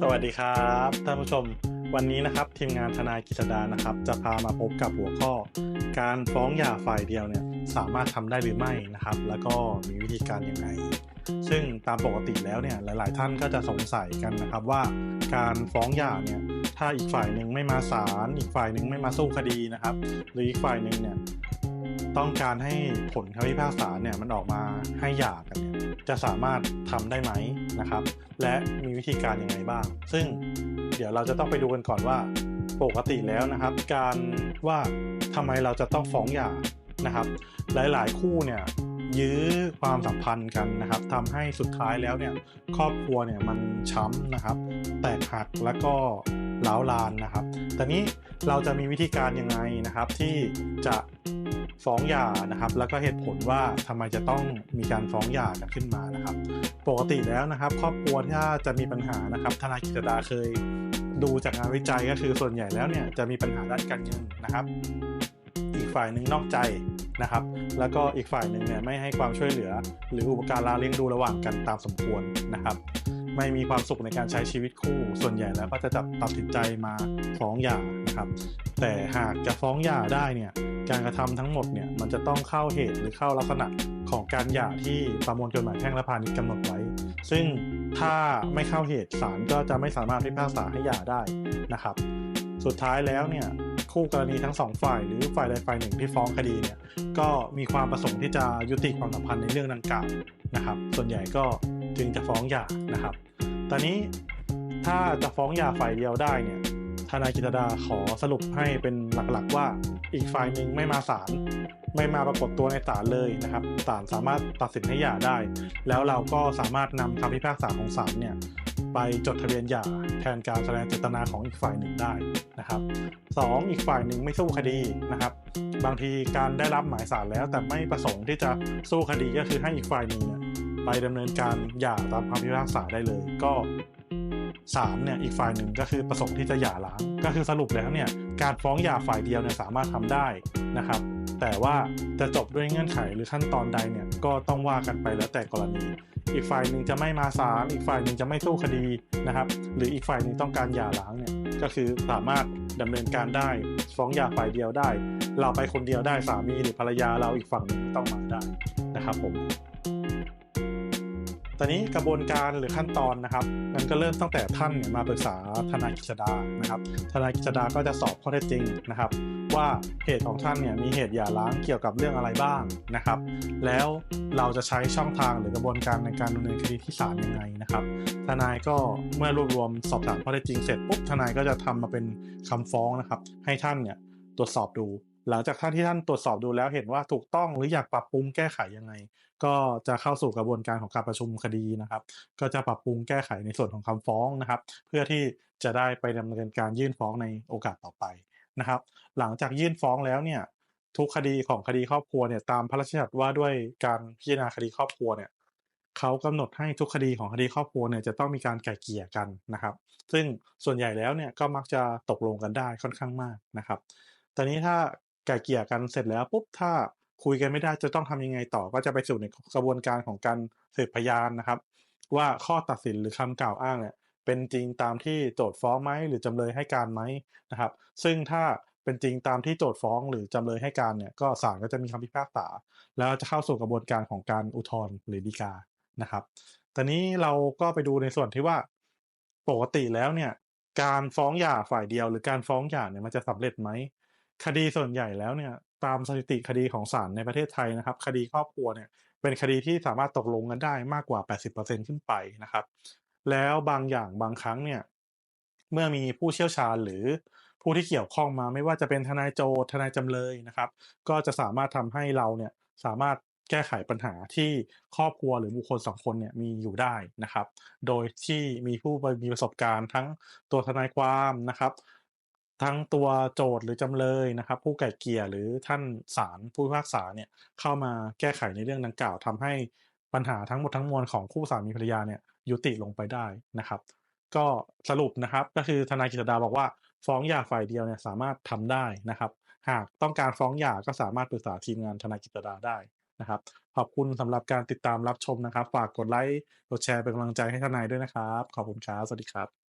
สวัสดีครับท่านผู้ชม วันนี้นะครับทีมงานทนายกิษดานะครับ จะพามาพบกับหัวข้อ การฟ้องหย่าฝ่ายเดียวเนี่ยสามารถทำได้หรือไม่นะครับ แล้วก็มีวิธีการยังไง ซึ่งตามปกติแล้วเนี่ยหลาย ๆ ท่านก็จะสงสัยกันนะครับว่า การฟ้องหย่าเนี่ยถ้าอีกฝ่ายหนึ่งไม่มาศาลอีกฝ่ายหนึ่งไม่มาสู้คดีนะครับ หรืออีกฝ่ายหนึ่งเนี่ย ต้องการให้ผลคำพิพากษาเนี่ยมันออกมาให้หย่ากันเนี่ยจะสามารถทำได้ไหมนะครับ และมีวิธีการยังไงบ้าง ซึ่งเดี๋ยวเราจะต้องไปดูกันก่อนว่าปกติแล้วนะครับ การว่าทำไมเราจะต้องฟ้องหย่านะครับ หลายๆ คู่เนี่ยยื้อความสัมพันธ์กันนะครับทำให้สุดท้ายแล้วเนี่ยครอบครัวเนี่ยมันช้ำนะครับ แตกหักแล้วก็ล้าวลานนะครับ แต่นี้เราจะมีวิธีการยังไงนะครับที่จะ ฟ้องหย่านะครับ แล้วก็เหตุผลว่าทำไมจะต้องมีการฟ้องหย่ากันขึ้นมานะครับ ปกติแล้วนะครับ ครอบครัวถ้าจะมีปัญหานะครับทนายกิจดาเคยดูจากงานวิจัยก็คือส่วนใหญ่แล้วเนี่ยจะมีปัญหาด้านการเงินนะครับ อีกฝ่ายหนึ่งนอกใจนะครับ แล้วก็อีกฝ่ายหนึ่งเนี่ยไม่ให้ความช่วยเหลือ หรืออุปการะเลี้ยงดูระหว่างกันตามสมควรนะครับไม่มีความสุขในการใช้ชีวิตคู่ ส่วนใหญ่แล้วก็จะจับตัดสินใจมาฟ้องหย่า นะครับ แต่หากจะฟ้องหย่าได้เนี่ยการกระทำทั้งหมดเนี่ยมันจะต้องเข้าเหตุหรือเข้าลักษณะของการหย่าที่ประมวลกฎหมายแพ่งและพาณิชย์กำหนดไว้ ซึ่งถ้าไม่เข้าเหตุศาลก็จะไม่สามารถพิพากษาให้หย่าได้นะครับ สุดท้ายแล้วเนี่ยคู่กรณีทั้งสองฝ่ายหรือฝ่ายใดฝ่ายหนึ่งที่ฟ้องคดีเนี่ยก็มีความประสงค์ที่จะยุติความสัมพันธ์ในเรื่องดังกล่าวนะครับ ส่วนใหญ่ก็จึงจะฟ้องหย่านะครับ ตอนนี้ถ้าจะฟ้องหย่าฝ่ายเดียวได้เนี่ย ทนายกิตดาขอสรุปให้เป็นหลักๆว่าอีกฝ่ายหนึ่งไม่มาศาลไม่มาปรากฏตัวในศาลเลยนะครับศาลสามารถตัดสินให้หย่าได้ แล้วเราก็สามารถนำคำพิพากษาของศาลเนี่ยไปจดทะเบียนหย่าแทนการแสดงเจตนาของอีกฝ่ายหนึ่งได้นะครับสองอีกฝ่ายหนึ่งไม่สู้คดีนะครับ บางทีการได้รับหมายสารแล้ว แต่ไม่ประสงค์ที่จะสู้คดีก็คือให้อีกฝ่ายหนึ่งเนี่ยไปดำเนินการหย่าตามคำพิพากษาได้เลย ก็ ศาลเนี่ยอีกฝ่ายหนึ่งก็คือประสงค์ที่จะหย่าร้าง ก็คือสรุปแล้วเนี่ยการฟ้องหย่าฝ่ายเดียวเนี่ยสามารถทำได้นะครับ แต่ว่าจะจบด้วยเงื่อนไขหรือขั้นตอนใดเนี่ยก็ต้องว่ากันไปแล้วแต่กรณี อีกฝ่ายหนึ่งจะไม่มาศาลอีกฝ่ายหนึ่งจะไม่สู้คดีนะครับ หรืออีกฝ่ายหนึ่งต้องการหย่าร้างเนี่ยก็คือสามารถดำเนินการได้ ฟ้องหย่าฝ่ายเดียวได้ เราไปคนเดียวได้สามีหรือภรรยาเราอีกฝั่งหนึ่งต้องมาได้นะครับผม ตอนนี้กระบวนการหรือขั้นตอนนะครับ มันก็เริ่มตั้งแต่ท่านมาปรึกษาทนายกิจดานะครับ ทนายกิจดาก็จะสอบข้อเท็จจริงนะครับ ว่าเหตุของท่านเนี่ยมีเหตุหย่าร้างเกี่ยวกับเรื่องอะไรบ้างนะครับ แล้วเราจะใช้ช่องทางหรือกระบวนการในการดำเนินคดีที่ศาลยังไงนะครับ ทนายก็เมื่อรวบรวมสอบถามข้อเท็จจริงเสร็จปุ๊บทนายก็จะทำมาเป็นคำฟ้องนะครับ ให้ท่านเนี่ยตรวจสอบดู หลังจากท่านที่ท่านตรวจสอบดูแล้วเห็นว่าถูกต้องหรืออยากปรับปรุงแก้ไขยังไง ก็จะเข้าสู่กระบวนการของการประชุมคดีนะครับ ก็จะปรับปรุงแก้ไขในส่วนของคำฟ้องนะครับ เพื่อที่จะได้ไปดำเนินการยื่นฟ้องในโอกาสต่อไปนะครับ หลังจากยื่นฟ้องแล้วเนี่ยทุกคดีของคดีครอบครัวเนี่ยตามพระราชบัญญัติว่าด้วยการพิจารณาคดีครอบครัวเนี่ยเขากำหนดให้ทุกคดีของคดีครอบครัวเนี่ยจะต้องมีการไกล่เกลี่ยกันนะครับ ซึ่งส่วนใหญ่แล้วเนี่ยก็มักจะตกลงกันได้ค่อนข้างมากนะครับ ตอนนี้ถ้า ไกล่เกลี่ยกันเสร็จแล้วปุ๊บถ้าคุยกันไม่ได้จะต้องทำยังไงต่อ ก็จะไปสู่ในกระบวนการของการสืบพยานนะครับ ว่าข้อตัดสินหรือคำกล่าวอ้างเนี่ยเป็นจริงตามที่โจทก์ฟ้องไหมหรือจำเลยให้การไหมนะครับ ซึ่งถ้าเป็นจริงตามที่โจทก์ฟ้องหรือจำเลยให้การเนี่ยก็ศาลก็จะมีคำพิพากษา แล้วจะเข้าสู่กระบวนการของการอุทธรณ์หรือฎีกานะครับตอนนี้เราก็ไปดูในส่วนที่ว่าปกติแล้วเนี่ยการฟ้องหย่าฝ่ายเดียว หรือการฟ้องหย่าเนี่ยมันจะสำเร็จไหม คดีส่วนใหญ่แล้วเนี่ยตามสถิติคดีของศาลในประเทศไทยนะครับ คดีครอบครัวเนี่ยเป็นคดีที่สามารถตกลงกันได้มากกว่า 80%ขึ้นไปนะครับ แล้วบางอย่างบางครั้งเนี่ยเมื่อมีผู้เชี่ยวชาญหรือผู้ที่เกี่ยวข้องมาไม่ว่าจะเป็นทนายโจทนายจำเลยนะครับ ก็จะสามารถทำให้เราเนี่ยสามารถแก้ไขปัญหาที่ครอบครัวหรือบุคคลสองคนเนี่ยมีอยู่ได้นะครับ โดยที่มีผู้มีประสบการณ์ทั้งตัวทนายความนะครับ ทั้งตัวโจทย์หรือจำเลยนะครับ ผู้ไก่เกี่ยหรือท่านศาลผู้พิพากษาเนี่ยเข้ามาแก้ไขในเรื่องดังกล่าวทำให้ปัญหาทั้งหมดทั้งมวลของคู่สามีภรรยาเนี่ยยุติลงไปได้นะครับ ก็สรุปนะครับก็คือทนายกิจดาบอกว่าฟ้องหย่าฝ่ายเดียวเนี่ยสามารถทำได้นะครับ หากต้องการฟ้องหย่าก็สามารถปรึกษาทีมงานทนายกิจดาได้นะครับ ขอบคุณสำหรับการติดตามรับชมนะครับ ฝากกดไลค์กดแชร์เป็นกำลังใจให้ทนายด้วยนะครับ ขอบคุณครับสวัสดีครับ